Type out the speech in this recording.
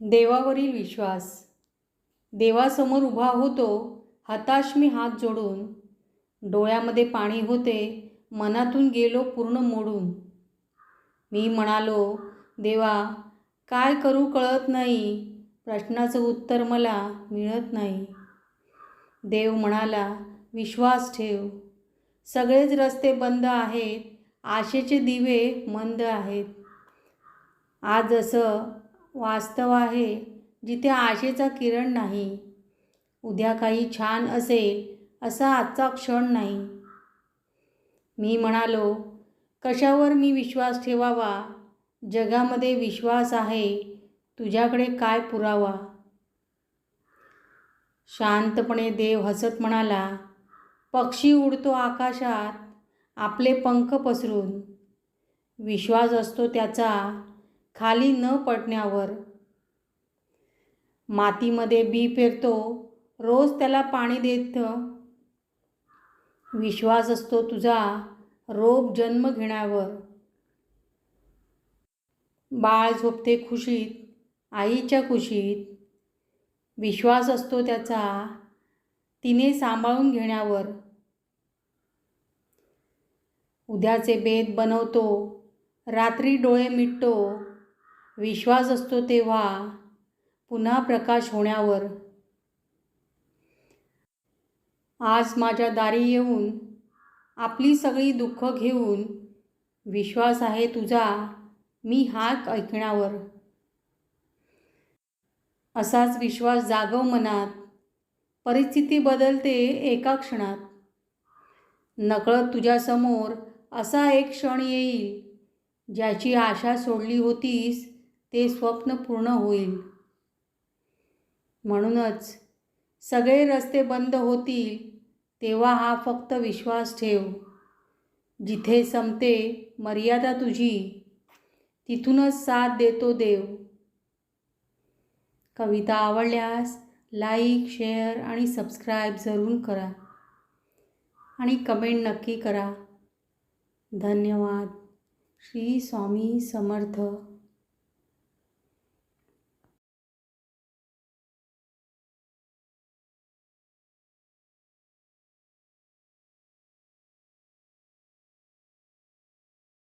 देवावरील विश्वास. देवासमोर उभा होतो हताश मी हात जोडून. डोळ्यामध्ये पाणी होते मनातून गेलो पूर्ण मोडून. मी म्हणालो देवा काय करू कळत नाही? प्रश्नाचं उत्तर मला मिळत नाही. देव म्हणाला विश्वास ठेव. सगळेच रस्ते बंद आहेत आशेचे दिवे मंद आहेत. आज असं वास्तव आहे जिथे आशेचा किरण नाही. उद्या काही छान असेल असा आजचा क्षण नाही. मी म्हणालो कशावर मी विश्वास ठेवावा? जगामध्ये विश्वास आहे तुझ्याकडे काय पुरावा? शांतपणे देव हसत म्हणाला पक्षी उडतो आकाशात आपले पंख पसरून. विश्वास असतो त्याचा खाली न पडण्यावर. मातीमध्ये बी पेरतो रोज त्याला पाणी देतं. विश्वास असतो तुझा रोप जन्म घेण्यावर. बाळ झोपते खुशीत आईच्या खुशीत. विश्वास असतो त्याचा तिने सांभाळून घेण्यावर. उद्याचे बेत बनवतो रात्री डोळे मिटतो. विश्वास असतो तेव्हा पुन्हा प्रकाश होण्यावर. आज माझ्या दारी येऊन आपली सगळी दुःख घेऊन विश्वास आहे तुझा मी हाक ऐकण्यावर. असाच विश्वास जागव मनात परिस्थिती बदलते एका क्षणात. नकळत तुझ्यासमोर असा एक क्षण येईल ज्याची आशा सोडली होतीस ते स्वप्न पूर्ण होईल. म्हणूनच सगळे रस्ते बंद होतील तेव्हा हा फक्त विश्वास ठेव. जिथे संपते मर्यादा तुझी तिथूनच साथ देतो देव. कविता आवडल्यास लाईक शेअर आणि सबस्क्राईब जरूर करा. आणि कमेंट नक्की करा. धन्यवाद. श्री स्वामी समर्थ.